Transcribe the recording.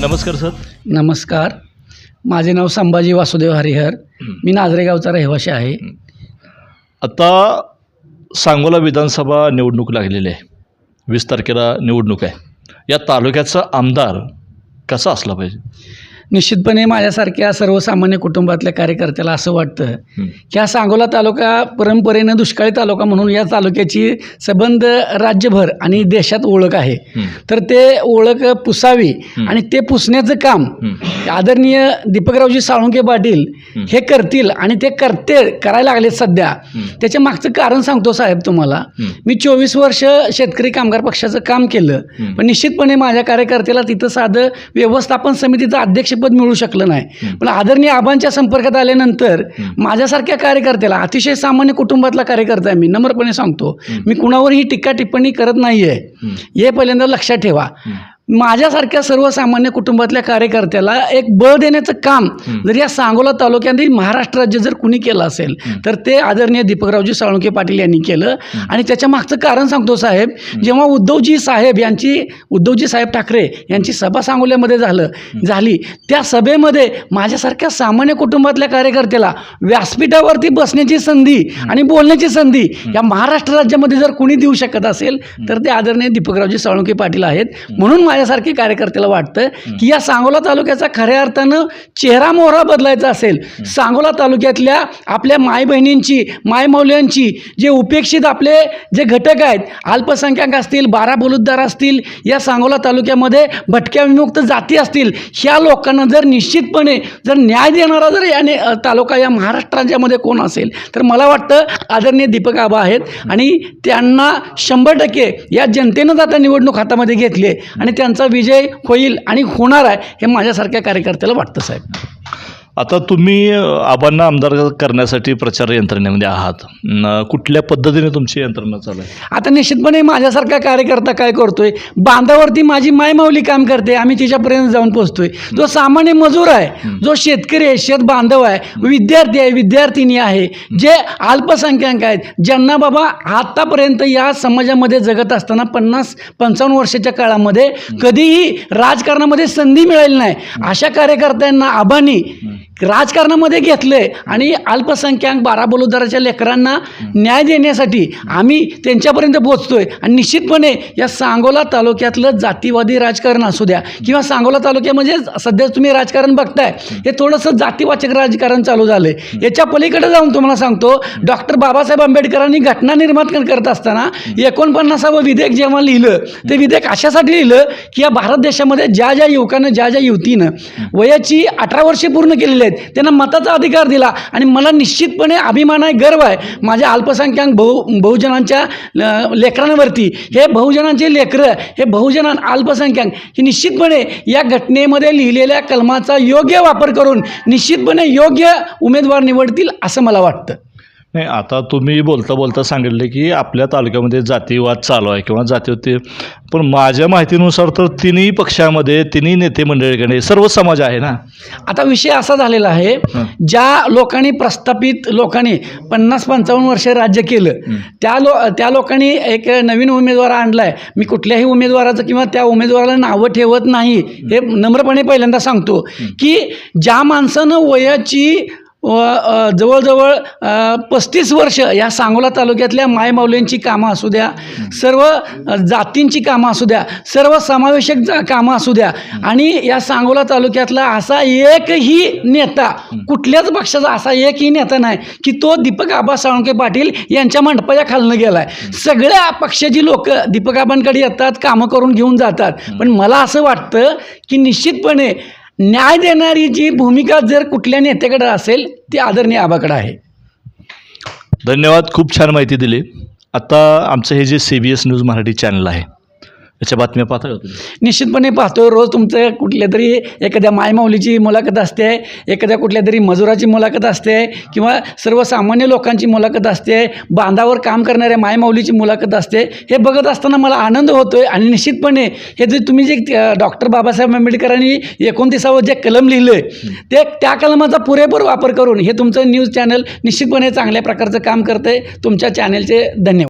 नमस्कार सर. नमस्कार. माझे नाव संभाजी वासुदेव हरिहर. मी नाझरेगावचा रहिवासी आहे. आता सांगोला विधानसभा निवडणूक लागलेली आहे. वीस तारखेला निवडणूक आहे. या तालुक्याचा आमदार कसा असला पाहिजे? निश्चितपणे माझ्यासारख्या सर्वसामान्य कुटुंबातल्या कार्यकर्त्याला असं वाटतं. की हा सांगोला तालुका परंपरेनं दुष्काळी तालुका म्हणून या तालुक्याची संबंध राज्यभर आणि देशात ओळख आहे. तर ते ओळख पुसावी. आणि ते पुसण्याचं काम. आदरणीय दीपकरावजी साळुंके पाटील हं. करतील आणि ते करते करायला लागले सध्या. त्याच्या मागचं कारण सांगतो साहेब तुम्हाला. मी चोवीस वर्ष शेतकरी कामगार पक्षाचं काम केलं. पण निश्चितपणे माझ्या कार्यकर्त्याला तिथं साधं व्यवस्थापन समितीचं अध्यक्षपद मिळू शकलं नाही. पण आदरणीय आबांच्या संपर्कात आल्यानंतर. माझ्यासारख्या कार्यकर्त्याला अतिशय सामान्य कुटुंबातला कार्यकर्ता आहे मी नम्रपणे सांगतो. मी कुणावरही टीका टिप्पणी करत नाही आहे हं. पहिल्यांदा लक्षात ठेवा. माझ्यासारख्या सर्वसामान्य कुटुंबातल्या कार्यकर्त्याला एक बळ देण्याचं काम. जर या सांगोला तालुक्यातील महाराष्ट्र राज्य जर कुणी केलं असेल. तर ते आदरणीय दीपकरावजी साळुंके पाटील यांनी केलं. आणि त्याच्या मागचं कारण सांगतो साहेब जेव्हा उद्धवजी साहेब यांची उद्धवजी साहेब ठाकरे यांची सभा सांगोल्यामध्ये झालं झाली त्या सभेमध्ये माझ्यासारख्या सामान्य कुटुंबातल्या कार्यकर्त्याला व्यासपीठावरती बसण्याची संधी आणि बोलण्याची संधी या महाराष्ट्र राज्यामध्ये जर कुणी देऊ शकत असेल तर ते आदरणीय दीपकरावजी साळुंके पाटील आहेत. म्हणून माझ्यासारखे कार्यकर्त्याला वाटतं की या सांगोला तालुक्याचा खऱ्या अर्थानं चेहरा मोहरा बदलायचा असेल. सांगोला तालुक्यातल्या आपल्या माय बहिणींची मायमौल्यांची जे उपेक्षित आपले जे घटक आहेत अल्पसंख्याक असतील बारा बलुतदार असतील या सांगोला तालुक्यामध्ये भटक्या विमुक्त जाती असतील ह्या लोकांना जर निश्चितपणे जर न्याय देणारा जर याने तालुका या महाराष्ट्र राज्यामध्ये कोण असेल तर मला वाटतं आदरणीय दीपक आबा आहेत. आणि त्यांना शंभर टक्के या जनतेनं आता निवडणूक हातामध्ये घेतली आणि त्यांचा विजय होईल आणि होणार आहे हे माझ्यासारख्या कार्यकर्त्याला वाटतं साहेब. आता तुम्ही आबांना आमदार करण्यासाठी प्रचार यंत्रणेमध्ये आहात. कुठल्या पद्धतीने तुमची यंत्रणा चालू आहे? आता निश्चितपणे माझ्यासारखा कार्यकर्ता काय करतोय? बांधावरती माझी मायमाऊली काम करते आम्ही तिच्यापर्यंत जाऊन पोहोचतोय जो सामान्य मजूर आहे जो शेतकरी आहे शेत बांधव आहे विद्यार्थी आहे विद्यार्थिनी आहे जे अल्पसंख्याक आहेत ज्यांना बाबा आतापर्यंत या समाजामध्ये जगत असताना पन्नास पंचावन्न वर्षाच्या काळामध्ये कधीही राजकारणामध्ये संधी मिळाली नाही. अशा कार्यकर्त्यांना आबांनी राजकारणामध्ये घेतलं आहे आणि अल्पसंख्याक बारा बलुदाराच्या लेकरांना न्याय देण्यासाठी आम्ही त्यांच्यापर्यंत पोचतो आहे आणि निश्चितपणे या सांगोला तालुक्यातलं जातीवादी राजकारण असू द्या किंवा सांगोला तालुक्यामध्ये म्हणजे सध्या तुम्ही राजकारण बघताय हे थोडंसं जातीवाचक राजकारण चालू झालं आहे याच्या पलीकडे जाऊन तुम्हाला सांगतो डॉक्टर बाबासाहेब आंबेडकरांनी घटना निर्माण करत असताना एकोणपन्नासावं विधेयक जेव्हा लिहिलं ते विधेयक अशासाठी लिहिलं की या भारत देशामध्ये ज्या ज्या युवकानं ज्या ज्या युवतीनं वयाची अठरा वर्षे पूर्ण केलेली आहेत. त्यांना मताचा अधिकार दिला. आणि मला निश्चितपणे अभिमान आहे गर्व आहे. माझ्या अल्पसंख्याक बहु बहुजनांच्या लेकरांवरती. हे बहुजनांचे लेकरं हे बहुजनां अल्पसंख्याक हे निश्चितपणे या घटनेमध्ये लिहिलेल्या कलमाचा योग्य वापर करून निश्चितपणे योग्य उमेदवार निवडतील असं मला वाटतं. नाही आता तुम्ही बोलता बोलता सांगितले की आपल्या तालुक्यामध्ये जातीवाद चालू आहे किंवा जातीवती पण माझ्या माहितीनुसार तर तिन्ही पक्षामध्ये तिन्ही नेते मंडळीकडे सर्व समाज आहे ना? आता विषय असा झालेला आहे. ज्या लोकांनी प्रस्थापित लोकांनी पन्नास पंचावन्न वर्ष राज्य केलं. त्या लो त्या लोकांनी एक नवीन उमेदवार आणलाय. मी कुठल्याही उमेदवाराचं किंवा त्या उमेदवाराला नावं ठेवत नाही हे नम्रपणे पहिल्यांदा सांगतो की ज्या माणसानं वयाची व जवळजवळ पस्तीस वर्ष या सांगोला तालुक्यातल्या मायमाऊलींची कामं असू द्या सर्व जातींची कामं असू द्या सर्व समावेशक जा- कामं असू द्या. आणि या सांगोला तालुक्यातला असा एकही नेता कुठल्याच पक्षाचा असा एकही नेता नाही की तो दीपक आबा साळुंके पाटील यांच्या मंडपाच्या खालनं गेला आहे सगळ्या पक्षाची लोक दीपक आबांकडे येतात कामं करून घेऊन जातात. पण मला असं वाटतं की निश्चितपणे न्याय देणारी जी भूमिका जर कुठल्या नेत्याकडे असेल ती आदरणीय आबाकडे आहे. धन्यवाद. खूप छान माहिती दिली. आता आमचं हे जे C B S news Marathi channel आहे याच्या बातम्या पाहता का तुम्ही? निश्चितपणे पाहतो. रोज तुमचं कुठल्या तरी एखाद्या मायमाऊलीची मुलाखत असते एखाद्या कुठल्या तरी मजुराची मुलाखत असते किंवा सर्वसामान्य लोकांची मुलाखत असते बांधावर काम करणाऱ्या मायमाऊलीची मुलाखत असते हे बघत असताना मला आनंद होतोय आणि निश्चितपणे हे जे तुम्ही जे डॉक्टर बाबासाहेब आंबेडकरांनी एकोणतीसावं जे कलम लिहिलं आहे ते त्या कलमाचा पुरेपूर वापर करून हे तुमचं न्यूज चॅनल निश्चितपणे चांगल्या प्रकारचं काम करतं आहे तुमच्या चॅनलचे धन्यवाद.